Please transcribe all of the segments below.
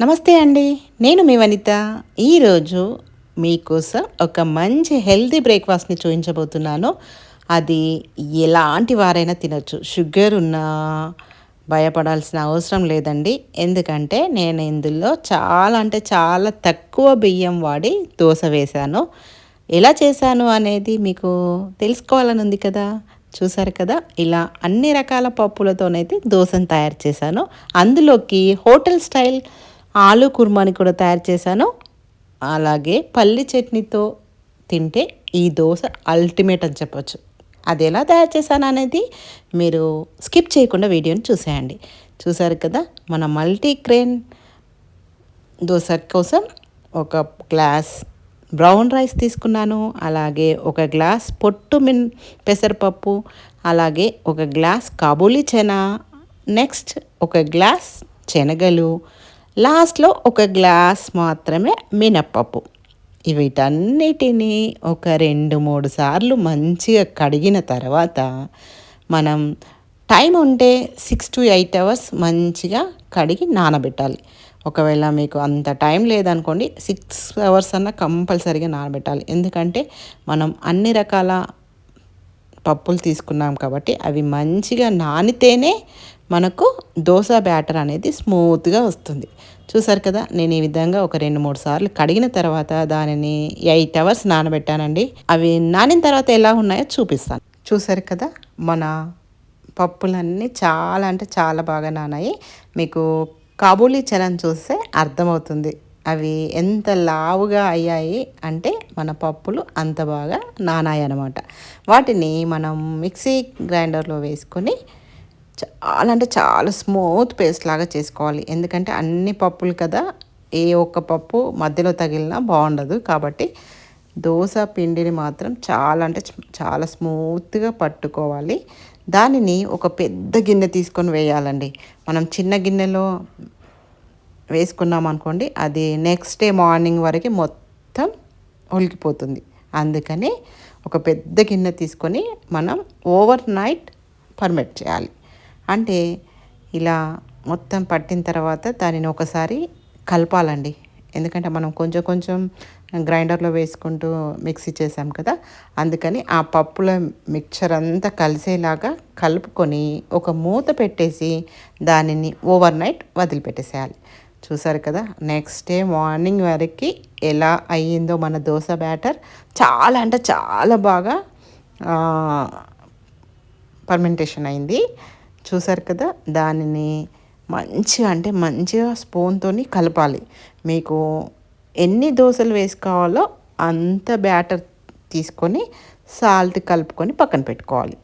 నమస్తే అండి నేను మీ వనిత. ఈరోజు మీకోసం ఒక మంచి హెల్తీ బ్రేక్ఫాస్ట్ని చూపించబోతున్నాను అది ఎలాంటి వారైనా తినొచ్చు. షుగర్ ఉన్నా భయపడాల్సిన అవసరం లేదండి. ఎందుకంటే నేను ఇందులో చాలా అంటే చాలా తక్కువ బియ్యం వాడి దోశ వేశాను. ఎలా చేశాను అనేది మీకు తెలుసుకోవాలని ఉంది కదా? చూసారు కదా? ఇలా అన్ని రకాల పప్పులతోనైతే దోశను తయారు చేశాను. అందులోకి హోటల్ స్టైల్ ఆలు కుర్మాని కూడా తయారు చేశాను. అలాగే పల్లి చట్నీతో తింటే ఈ దోశ అల్టిమేట్ అని చెప్పొచ్చు. అది ఎలా తయారు చేశాను అనేది మీరు స్కిప్ చేయకుండా వీడియోని చూసేయండి. చూసారు కదా మన మల్టీ క్రేన్ దోశ కోసం ఒక గ్లాస్ బ్రౌన్ రైస్ తీసుకున్నాను. అలాగే ఒక గ్లాస్ పొట్టు మిన్ పెసరపప్పు అలాగే ఒక గ్లాస్ కాబూలీ చెనా నెక్స్ట్ ఒక గ్లాస్ శనగలు లాస్ట్లో ఒక గ్లాస్ మాత్రమే మినప్పప్పు. వీటన్నిటినీ ఒక రెండు మూడు సార్లు మంచిగా కడిగిన తర్వాత మనం టైం ఉంటే సిక్స్ టు ఎయిట్ అవర్స్ మంచిగా కడిగి నానబెట్టాలి. ఒకవేళ మీకు అంత టైం లేదనుకోండి సిక్స్ అవర్స్ అన్న కంపల్సరీగా నానబెట్టాలి. ఎందుకంటే మనం అన్ని రకాల పప్పులు తీసుకున్నాం కాబట్టి అవి మంచిగా నానితేనే మనకు దోశ బ్యాటర్ అనేది స్మూత్గా వస్తుంది. చూసారు కదా నేను ఈ విధంగా ఒక రెండు మూడు సార్లు కడిగిన తర్వాత దానిని ఎయిట్ అవర్స్ నానబెట్టానండి. అవి నానిన తర్వాత ఎలా ఉన్నాయో చూపిస్తాను. చూసారు కదా మన పప్పులన్నీ చాలా అంటే చాలా బాగా నానాయి. మీకు కాబూలీ చలన్ చూస్తే అర్థమవుతుంది. అవి ఎంత లావుగా అయ్యాయి అంటే మన పప్పులు అంత బాగా నానాయి అనమాట వాటిని మనం మిక్సీ గ్రైండర్లో వేసుకొని చాలా అంటే చాలా స్మూత్ పేస్ట్ లాగా చేసుకోవాలి. ఎందుకంటే అన్ని పప్పులు కదా ఏ ఒక్క పప్పు మధ్యలో తగిలినా బాగుండదు. కాబట్టి దోశ పిండిని మాత్రం చాలా అంటే చాలా స్మూత్గా పట్టుకోవాలి. దానిని ఒక పెద్ద గిన్నె తీసుకొని వేయాలండి. మనం చిన్న గిన్నెలో వేసుకున్నాం అనుకోండి అది నెక్స్ట్ డే మార్నింగ్ వరకు మొత్తం ఉలికిపోతుంది అందుకని ఒక పెద్ద గిన్నె తీసుకొని మనం ఓవర్ నైట్ పర్మిట్ చేయాలి. అంటే ఇలా మొత్తం పట్టిన తర్వాత దానిని ఒకసారి కలపాలండి. ఎందుకంటే మనం కొంచెం కొంచెం గ్రైండర్లో వేసుకుంటూ మిక్సీ చేసాం కదా అందుకని ఆ పప్పుల మిక్చర్ అంతా కలిసేలాగా కలుపుకొని ఒక మూత పెట్టేసి దానిని ఓవర్ నైట్ వదిలిపెట్టేసేయాలి. చూసారు కదా నెక్స్ట్ డే మార్నింగ్ వరకు ఎలా అయ్యిందో మన దోశ బ్యాటర్ చాలా అంటే చాలా బాగా పర్మెంటేషన్ అయింది. చూసారు కదా దానిని మంచిగా అంటే మంచిగా స్పూన్తో కలపాలి. మీకు ఎన్ని దోశలు వేసుకోవాలో అంత బ్యాటర్ తీసుకొని సాల్ట్ కలుపుకొని పక్కన పెట్టుకోవాలి.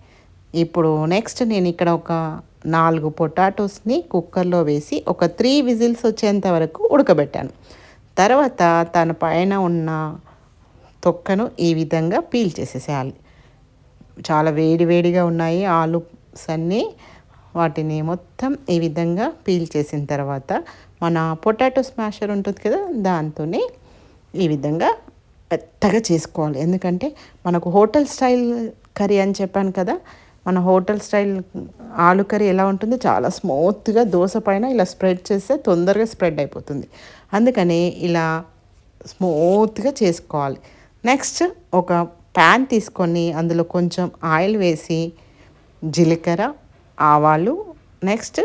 ఇప్పుడు నెక్స్ట్ నేను ఇక్కడ ఒక నాలుగు పొటాటోస్ని కుక్కర్లో వేసి ఒక త్రీ విజిల్స్ వచ్చేంత వరకు ఉడకబెట్టాను. తర్వాత తన పైన ఉన్న తొక్కను ఈ విధంగా పీల్ చేసేసేయాలి. చాలా వేడి వేడిగా ఉన్నాయి ఆలు అన్నీ వాటిని మొత్తం ఈ విధంగా పీల్ చేసిన తర్వాత మన పొటాటో స్మాషర్ ఉంటుంది కదా దాంతో ఈ విధంగా పెద్దగా చేసుకోవాలి. ఎందుకంటే మనకు హోటల్ స్టైల్ కర్రీ అని చెప్పాను కదా మన హోటల్ స్టైల్ ఆలు కర్రీ ఎలా ఉంటుందో చాలా స్మూత్గా దోశ పైన ఇలా స్ప్రెడ్ చేస్తే తొందరగా స్ప్రెడ్ అయిపోతుంది. అందుకని ఇలా స్మూత్గా చేసుకోవాలి. నెక్స్ట్ ఒక ప్యాన్ తీసుకొని అందులో కొంచెం ఆయిల్ వేసి జీలకర్ర ఆవాలు నెక్స్ట్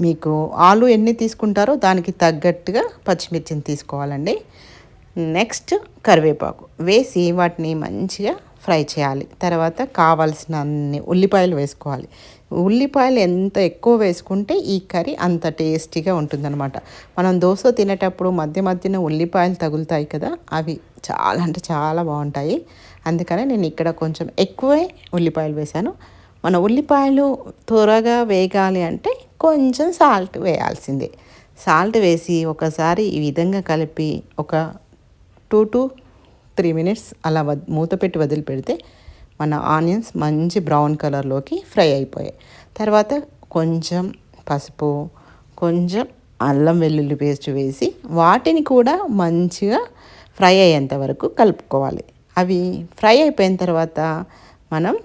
మీకు ఆలు ఎన్ని తీసుకుంటారో దానికి తగ్గట్టుగా పచ్చిమిర్చిని తీసుకోవాలండి. నెక్స్ట్ కరివేపాకు. వేసి వాటిని మంచిగా ఫ్రై చేయాలి. తర్వాత కావాల్సిన అన్ని ఉల్లిపాయలు వేసుకోవాలి. ఉల్లిపాయలు ఎంత ఎక్కువ వేసుకుంటే ఈ కర్రీ అంత టేస్టీగా ఉంటుందన్నమాట. మనం దోశ తినేటప్పుడు మధ్య మధ్యన ఉల్లిపాయలు తగులుతాయి కదా అవి చాలా అంటే చాలా బాగుంటాయి. అందుకనే నేను ఇక్కడ కొంచెం ఎక్కువే ఉల్లిపాయలు వేశాను. మన ఉల్లిపాయలు త్వరగా వేగాలి అంటే కొంచెం సాల్ట్ వేయాల్సిందే. సాల్ట్ వేసి ఒకసారి ఈ విధంగా కలిపి ఒక టూ టు త్రీ మినిట్స్ అలా మూత పెట్టి వదిలిపెడితే మన ఆనియన్స్ మంచి బ్రౌన్ కలర్లోకి ఫ్రై అయిపోయాయి. తర్వాత కొంచెం పసుపు కొంచెం అల్లం వెల్లుల్లి పేస్ట్ వేసి వాటిని కూడా మంచిగా ఫ్రై అయ్యేంత వరకు కలుపుకోవాలి. అవి ఫ్రై అయిపోయిన తర్వాత మనం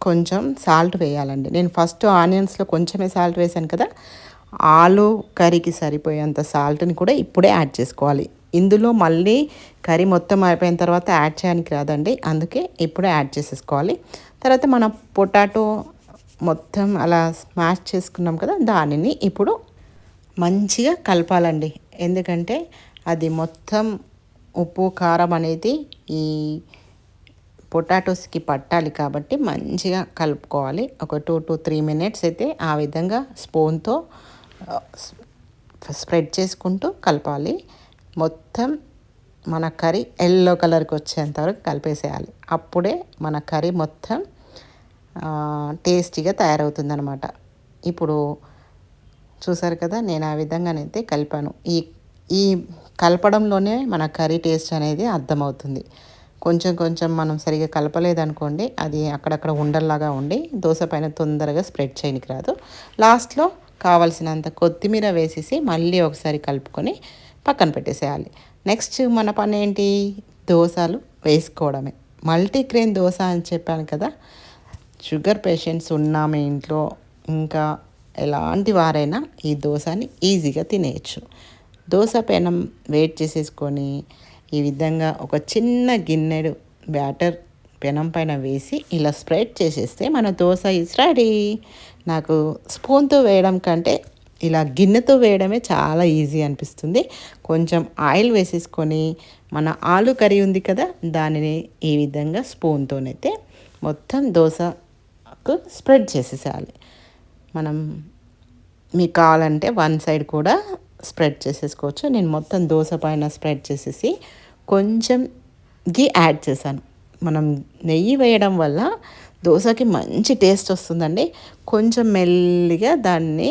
కొంచెం సాల్ట్ వేయాలండి. నేను ఫస్ట్ ఆనియన్స్లో కొంచెమే సాల్ట్ వేసాను కదా ఆలు కర్రీకి సరిపోయేంత సాల్ట్ని కూడా ఇప్పుడే యాడ్ చేసుకోవాలి. ఇందులో మళ్ళీ కర్రీ మొత్తం అయిపోయిన తర్వాత యాడ్ చేయడానికి రాదండి అందుకే ఇప్పుడే యాడ్ చేసేసుకోవాలి. తర్వాత మన పొటాటో మొత్తం అలా స్మాష్ చేసుకున్నాం కదా దానిని ఇప్పుడు మంచిగా కలపాలండి. ఎందుకంటే అది మొత్తం ఉప్పు కారం అనేది ఈ పొటాటోస్కి పట్టాలి కాబట్టి మంచిగా కలుపుకోవాలి. ఒక టూ టు త్రీ మినిట్స్ అయితే ఆ విధంగా స్పూన్తో స్ప్రెడ్ చేసుకుంటూ కలపాలి. మొత్తం మన కర్రీ ఎల్లో కలర్కి వచ్చేంత వరకు కలిపేసేయాలి. అప్పుడే మన కర్రీ మొత్తం టేస్టీగా తయారవుతుందనమాట ఇప్పుడు చూసారు కదా నేను ఆ విధంగానైతే కలిపాను. ఈ ఈ కలపడంలోనే మన కర్రీ టేస్ట్ అనేది అర్థమవుతుంది. కొంచెం కొంచెం మనం సరిగా కలపలేదనుకోండి అది అక్కడక్కడ ఉండల్లాగా ఉండి దోశ పైన తొందరగా స్ప్రెడ్ చేయనికి రాదు. లాస్ట్లో కావలసినంత కొత్తిమీర వేసేసి మళ్ళీ ఒకసారి కలుపుకొని పక్కన పెట్టేసేయాలి. నెక్స్ట్ మన పని ఏంటి? దోశలు వేసుకోవడమే. మల్టీగ్రెయిన్ దోశ అని చెప్పాను కదా షుగర్ పేషెంట్స్ ఉన్నామే ఇంట్లో ఇంకా ఎలాంటి వారైనా ఈ దోశని ఈజీగా తినేయచ్చు. దోశ పెనం వెయిట్ చేసేసుకొని ఈ విధంగా ఒక చిన్న గిన్నెడు బ్యాటర్ పెనం పైన వేసి ఇలా స్ప్రెడ్ చేసేస్తే మన దోశ ఇస్ రెడీ నాకు స్పూన్తో వేయడం కంటే ఇలా గిన్నెతో వేయడమే చాలా ఈజీ అనిపిస్తుంది. కొంచెం ఆయిల్ వేసేసుకొని మన ఆలు కర్రీ ఉంది కదా దానిని ఈ విధంగా స్పూన్తోనైతే మొత్తం దోశకు స్ప్రెడ్ చేసేసేయాలి. మనం మీకు కావాలంటే వన్ సైడ్ కూడా స్ప్రెడ్ చేసేసుకోవచ్చు. నేను మొత్తం దోశ పైన స్ప్రెడ్ చేసేసి కొంచెం గీ యాడ్ చేశాను. మనం నెయ్యి వేయడం వల్ల దోశకి మంచి టేస్ట్ వస్తుందండి. కొంచెం మెల్లిగా దాన్ని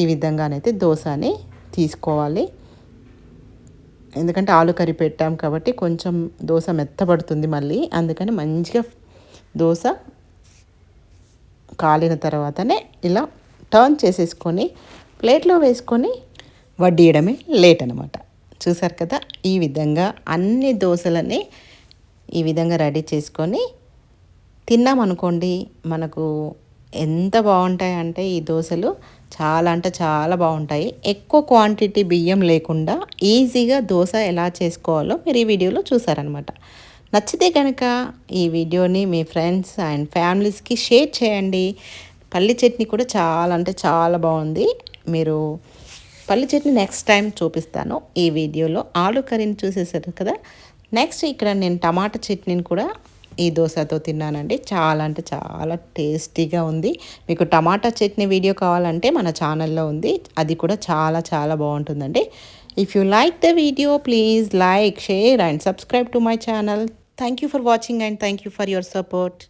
ఈ విధంగానైతే దోశని తీసుకోవాలి. ఎందుకంటే ఆలు కర్రీ పెట్టాం కాబట్టి కొంచెం దోశ మెత్తబడుతుంది మళ్ళీ. అందుకని మంచిగా దోశ కాలిన తర్వాతనే ఇలా టర్న్ చేసేసుకొని ప్లేట్లో వేసుకొని వడ్డీయడమే లేట్ అనమాట చూసారు కదా ఈ విధంగా అన్ని దోశలని ఈ విధంగా రెడీ చేసుకొని తిన్నామనుకోండి మనకు ఎంత బాగుంటాయి అంటే ఈ దోశలు చాలా అంటే చాలా బాగుంటాయి. ఎక్కువ క్వాంటిటీ బియ్యం లేకుండా ఈజీగా దోశ ఎలా చేసుకోవాలో మీరు ఈ వీడియోలో చూసారనమాట నచ్చితే కనుక ఈ వీడియోని మీ ఫ్రెండ్స్ అండ్ ఫ్యామిలీస్కి షేర్ చేయండి. పల్లి చట్నీ కూడా చాలా అంటే చాలా బాగుంది. మీరు పల్లి చట్నీ నెక్స్ట్ టైం చూపిస్తాను ఈ వీడియోలో. ఆలు కర్రీని చూసేసారు కదా? నెక్స్ట్ ఇక్కడ నేను టమాటా చట్నీని కూడా ఈ దోశతో తిన్నానండి. చాలా అంటే చాలా టేస్టీగా ఉంది. మీకు టమాటా చట్నీ వీడియో కావాలంటే మన ఛానల్లో ఉంది. అది కూడా చాలా చాలా బాగుంటుందండి. If you like the video please like share and subscribe to my channel thank you for watching and thank you for your support